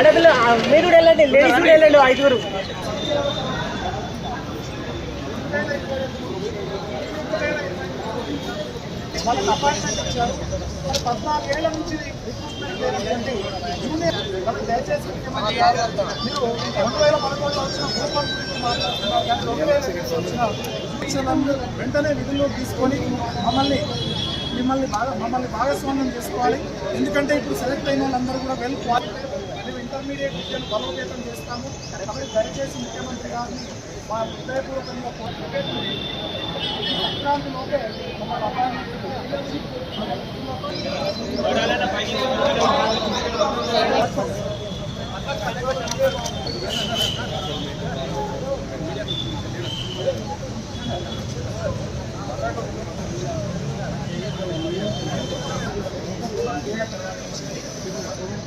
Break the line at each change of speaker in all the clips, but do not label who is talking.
ఆ, మీరు కూడా వెళ్ళండి లేడీస్ కూడా వెళ్ళండి. ఐదుగురు.
వాళ్ళకి అపాయింట్మెంట్ ఇచ్చారు మరి పద్నాలుగేళ్ళ నుంచి రిక్రూట్మెంట్ లేనటువంటి జూనియర్ వాళ్ళకి దయచేసి ముఖ్యమంత్రి గారు మీరు రెండు వేల పదకొండులో వచ్చిన గ్రూప్ వన్ గురించి మాట్లాడుతున్నారు కానీ రెండు వేల ఎనిమిదిలో వచ్చిన శిక్షణను వెంటనే విధుల్లోకి తీసుకొని మమ్మల్ని మిమ్మల్ని బాగా మమ్మల్ని భాగస్వామ్యం చేసుకోవాలి. ఎందుకంటే ఇప్పుడు సెలెక్ట్ అయిన వాళ్ళందరూ కూడా వెల్ ఇంటర్మీడియట్ విద్యను బలోపేతం చేస్తాము కాబట్టి దయచేసి ముఖ్యమంత్రి గారిని మా హృదయపూర్వకంగా కోరుకుంటున్నాను. సంక్రాంతిలోపే మమ్మల్ని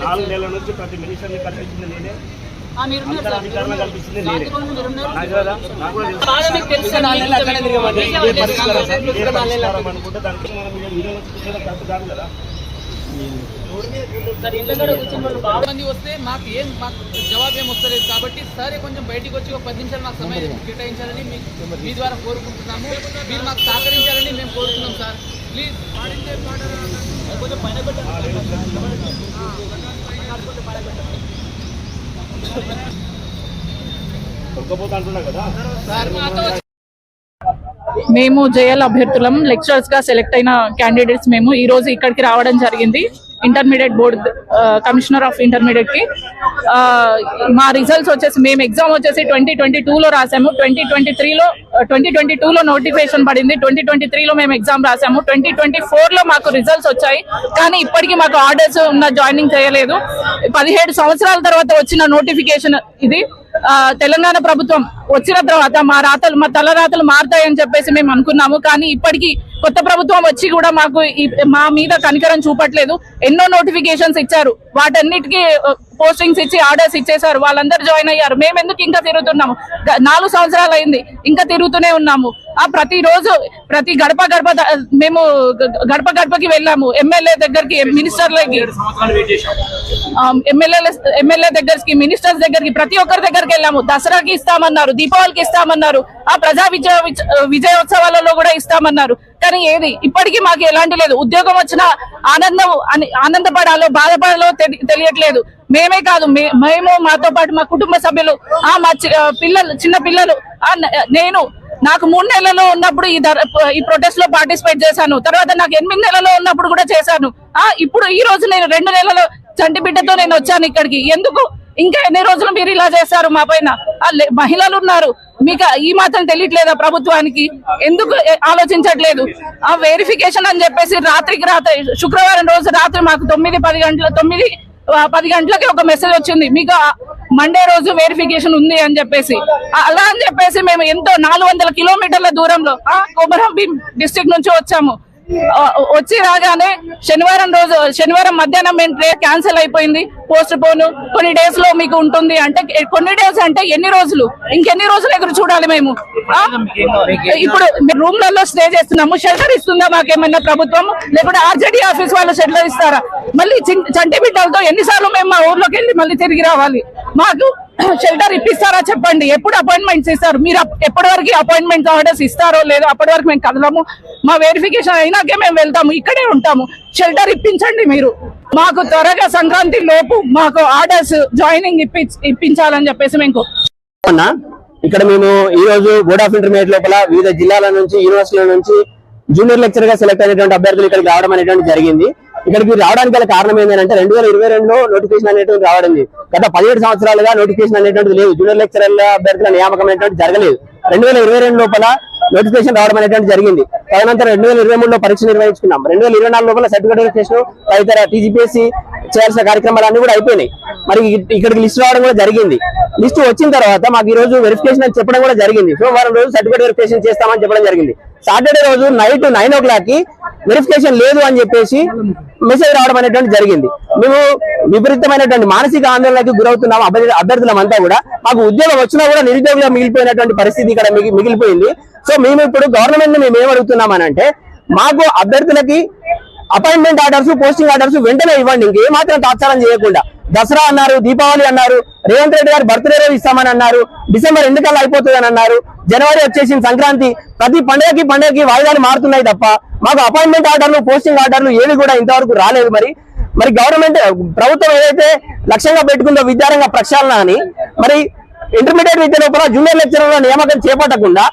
నాలుగు నెలల నుంచి ప్రతి మినిస్టర్ని కల్పించింది నేనే. అనుకుంటే దానికి మనం కరెక్ట్ కాదు కదా
సార్, ఇంట్లో కూడా కూర్చుని వాళ్ళు బాగా
మంది వస్తే మాకు ఏం మాకు జవాబు ఏం వస్తలేదు కాబట్టి సరే కొంచెం బయటికి వచ్చి ఒక పది నిమిషాలు మాకు సమయం కేటాయించాలని మీ ద్వారా కోరుకుంటున్నాము. మీరు మాకు సహకరించాలని మేము కోరుతున్నాం సార్. ప్లీజ్ కొంచెం పైన
మేము జేఎల్ అభ్యర్థులం లెక్చరర్స్గా సెలెక్ట్ అయిన క్యాండిడేట్స్ మేము ఈ రోజు ఇక్కడికి రావడం జరిగింది. ఇంటర్మీడియట్ బోర్డ్ కమిషనర్ ఆఫ్ ఇంటర్మీడియట్కి. Uh, మా రిజల్ట్స్ వచ్చేసి మేము ఎగ్జామ్ వచ్చేసి ట్వంటీ ట్వంటీ టూలో రాసాము. ట్వంటీ ట్వంటీ త్రీలో ట్వంటీ ట్వంటీ లో uh, నోటిఫికేషన్ పడింది. ట్వంటీ ట్వంటీ త్రీలో మేము ఎగ్జామ్ రాసాము. ట్వంటీ ట్వంటీ ఫోర్లో మాకు రిజల్ట్స్ వచ్చాయి. కానీ ఇప్పటికీ మాకు ఆర్డర్స్ ఉన్న జాయినింగ్ చేయలేదు. పదిహేడు సంవత్సరాల తర్వాత వచ్చిన నోటిఫికేషన్ ఇది. తెలంగాణ ప్రభుత్వం వచ్చిన తర్వాత మా రాతలు మా తల రాతలు మారుతాయని చెప్పేసి మేము అనుకున్నాము. కానీ ఇప్పటికీ కొత్త ప్రభుత్వం వచ్చి కూడా మాకు మా మీద కనికరం చూపట్లేదు. ఎన్నో నోటిఫికేషన్స్ ఇచ్చారు. వాటన్నిటికీ పోస్టింగ్స్ ఇచ్చి ఆర్డర్స్ ఇచ్చేసారు వాళ్ళందరూ జాయిన్ అయ్యారు. మేము ఎందుకు ఇంకా తిరుగుతున్నాము? నాలుగు సంవత్సరాలు అయింది. ఇంకా తిరుగుతూనే ఉన్నాము. ఆ ప్రతి రోజు ప్రతి గడప గడప మేము గడప గడపకి వెళ్ళాము. ఎమ్మెల్యే దగ్గరికి మినిస్టర్లకి ఎమ్మెల్యే ఎమ్మెల్యే దగ్గరికి మినిస్టర్స్ దగ్గరికి ప్రతి ఒక్కరి దగ్గరికి వెళ్ళాము. దసరాకి ఇస్తామన్నారు దీపావళికి ఇస్తామన్నారు ఆ ప్రజా విజయ విజయోత్సవాలలో కూడా ఇస్తామన్నారు. కానీ ఏది? ఇప్పటికీ మాకు ఎలాంటి లేదు. ఉద్యోగం వచ్చిన ఆనందం అని ఆనందపడాలో బాధపడాలో తెలి- తెలియట్లేదు. మేమే కాదు మే- మేము మాతో పాటు మా కుటుంబ సభ్యులు ఆ మా చి- పిల్లలు చిన్న పిల్లలు నేను నాకు మూడు నెలల్లో ఉన్నప్పుడు ఈ ఈ ప్రొటెస్ట్లో పార్టిసిపేట్ చేశాను. తర్వాత నాకు ఎనిమిది నెలల్లో ఉన్నప్పుడు కూడా చేశాను. ఆ ఇప్పుడు ఈ రోజు నేను రెండు నెలలు చంటి బిడ్డతో నేను వచ్చాను ఇక్కడికి. ఎందుకు? ఇంకా ఎన్ని రోజులు మీరు ఇలా చేస్తారు మా పైన? మహిళలు ఉన్నారు. మీకు ఈ మాత్రం తెలియట్లేదా ప్రభుత్వానికి? ఎందుకు ఆలోచించట్లేదు? ఆ వెరిఫికేషన్ అని చెప్పేసి రాత్రికి రాత్రి శుక్రవారం రోజు రాత్రి మాకు తొమ్మిది పది గంటల తొమ్మిది పది గంటలకి ఒక మెసేజ్ వచ్చింది. మీకు మండే రోజు వెరిఫికేషన్ ఉంది అని చెప్పేసి. అలా అని చెప్పేసి మేము ఎంతో నాలుగు వందల కిలోమీటర్ల దూరంలో ఆ, కొమరం భీం డిస్ట్రిక్ట్ నుంచి వచ్చాము. వచ్చి రాగానే శనివారం రోజు శనివారం మధ్యాహ్నం మేము ట్రైన్ క్యాన్సిల్ అయిపోయింది. పోస్ట్ పోను. కొన్ని డేస్లో మీకు ఉంటుంది అంటే కొన్ని డేస్ అంటే ఎన్ని రోజులు? ఇంకెన్ని రోజులు ఎదురు చూడాలి మేము? ఇప్పుడు రూమ్లలో స్టే చేస్తున్నాము. షెల్టర్ ఇస్తుందా మాకేమన్నా ప్రభుత్వం? లేకుంటే ఆర్జేడీ ఆఫీస్ వాళ్ళు షెల్టర్ ఇస్తారా? మళ్ళీ చంటి బిడ్డలతో ఎన్నిసార్లు మేము మా ఊర్లోకి వెళ్ళి మళ్ళీ తిరిగి రావాలి. మాకు షెల్టర్ ఇప్పిస్తారా చెప్పండి? ఎప్పుడు అపాయింట్మెంట్స్ ఇస్తారు మీరు ఎప్పటి వరకు అపాయింట్మెంట్స్ ఆర్డర్స్ ఇస్తారో లేదో అప్పటి వరకు మేము కదలము మా వెరిఫికేషన్ అయినాకే మేము వెళ్తాము. ఇక్కడే ఉంటాము. షెల్టర్ ఇప్పించండి మీరు. మాకు త్వరగా సంక్రాంతి లోపు మాకు ఆర్డర్స్ జాయినింగ్ ఇప్పి ఇప్పించాలని చెప్పేసి మేము
ఇక్కడ మేము ఈ రోజు బోర్డ్ ఆఫ్ ఇంటర్మీడియట్ లోపల వివిధ జిల్లాల నుంచి యూనివర్సిటీల నుంచి జూనియర్ లెక్చర్గా సెలెక్ట్ అయినటువంటి అభ్యర్థులు ఇక్కడికి రావడం అనేటువంటి జరిగింది. ఇక్కడికి రావడానికి గల కారణం ఏంటంటే రెండు వేల ఇరవై రెండులో నోటిఫికేషన్ అనేటువంటి రావడింది గత పదిహేడు సంవత్సరాలుగా నోటిఫికేషన్ అనేటువంటిది లేదు. జూనియర్ లెక్చరర్ల అభ్యర్థుల నియామకం అనేటువంటి జరగలేదు. రెండు వేల ఇరవై రెండు లోపల నోటిఫికేషన్ రావడం అనేటువంటి జరిగింది. తదనంతరం రెండు వేల ఇరవై మూడులో పరీక్ష నిర్వహించుకున్నాం. రెండు వేల ఇరవై నాలుగు లోపల సర్టిఫికేట్ వెరిఫికేషన్ తదితర టీజీపీఎస్సీ చేయాల్సిన కార్యక్రమాలన్నీ కూడా అయిపోయినాయి. మరి ఇక్కడికి లిస్ట్ రావడం కూడా జరిగింది. లిస్ట్ వచ్చిన తర్వాత మాకు ఈ రోజు వెరిఫికేషన్ అని చెప్పడం కూడా జరిగింది. సోమవారం రోజు సర్టిఫికేట్ వెరిఫికేషన్ చేస్తామని చెప్పడం జరిగింది. సాటర్డే రోజు నైట్ నైన్ ఓ క్లాక్కి వెరిఫికేషన్ లేదు అని చెప్పేసి మెసేజ్ రావడం అనేటువంటి జరిగింది. మేము విపరీతమైనటువంటి మానసిక ఆందోళనకి గురవుతున్నాం అభ్యర్థి అభ్యర్థులమంతా కూడా. మాకు ఉద్యోగం వచ్చినా కూడా నిరుద్యోగులుగా మిగిలిపోయినటువంటి పరిస్థితి ఇక్కడ మిగిలిపోయింది. సో మేము ఇప్పుడు గవర్నమెంట్ని మేము ఏం అడుగుతున్నామనంటే మాకు అభ్యర్థులకి అపాయింట్మెంట్ ఆర్డర్స్ పోస్టింగ్ ఆర్డర్స్ వెంటనే ఇవ్వండి. ఇంకే మాత్రం తాత్సారం చేయకుండా. దసరా అన్నారు దీపావళి అన్నారు రేవంత్ రెడ్డి గారు బర్త్డే రోజు ఇస్తామని అన్నారు డిసెంబర్ ఎందుకల్లా అయిపోతుందని అన్నారు. జనవరి వచ్చేసింది సంక్రాంతి ప్రతి పండుగకి పండుగకి వాయిదాలు మారుతున్నాయి తప్ప మాకు అపాయింట్మెంట్ ఆర్డర్లు పోస్టింగ్ ఆర్డర్లు ఏవి కూడా ఇంతవరకు రాలేదు మరి. మరి గవర్నమెంట్ ప్రభుత్వం ఏదైతే లక్ష్యంగా పెట్టుకుందో విద్యారంగ ప్రక్షాళన అని మరి ఇంటర్మీడియట్ విద్య లోపల జూనియర్ లెక్చరర్ల నియామకం చేపట్టకుండా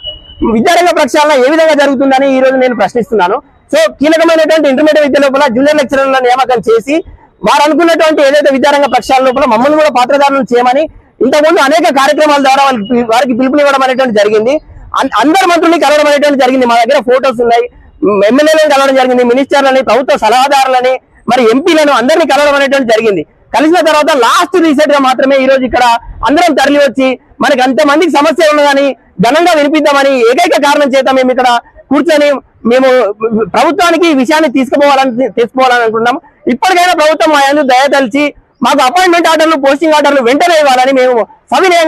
విద్యారంగ ప్రక్షాళన ఏ విధంగా జరుగుతుందని ఈ రోజు నేను ప్రశ్నిస్తున్నాను. సో కీలకమైనటువంటి ఇంటర్మీడియట్ విద్య లోపల జూనియర్ లెక్చరర్ల నియామకం చేసి వారు అనుకున్నటువంటి ఏదైతే విద్యారంగ ప్రక్షాళన లోపల మమ్మల్ని కూడా పాత్రదారులను చేయమని ఇంతకుముందు అనేక కార్యక్రమాల ద్వారా వాళ్ళకి వారికి పిలుపునివ్వడం అనేటువంటి జరిగింది. అందరి అందరు మంత్రుల్ని కలవడం అనేటువంటి జరిగింది. మా దగ్గర ఫోటోస్ ఉన్నాయి. ఎమ్మెల్యేలను కలవడం జరిగింది. మినిస్టర్లని ప్రభుత్వ సలహాదారులని మరి ఎంపీలను అందరినీ కలవడం అనేటువంటి జరిగింది. కలిసిన తర్వాత లాస్ట్ రీసెంట్గా మాత్రమే ఈ రోజు ఇక్కడ అందరం తరలి వచ్చి మనకి అంత మందికి సమస్య ఉన్నదని ఘనంగా వినిపిద్దామని ఏకైక కారణం చేత మేము ఇక్కడ కూర్చొని మేము ప్రభుత్వానికి ఈ విషయాన్ని తీసుకుపోవాలని తీసుకోవాలని అనుకున్నాం ఇప్పటికైనా ప్రభుత్వం మా దయ తలిచి మాకు అపాయింట్మెంట్ ఆర్డర్లు పోస్టింగ్ ఆర్డర్లు వెంటనే ఇవ్వాలని మేము సవినయంగా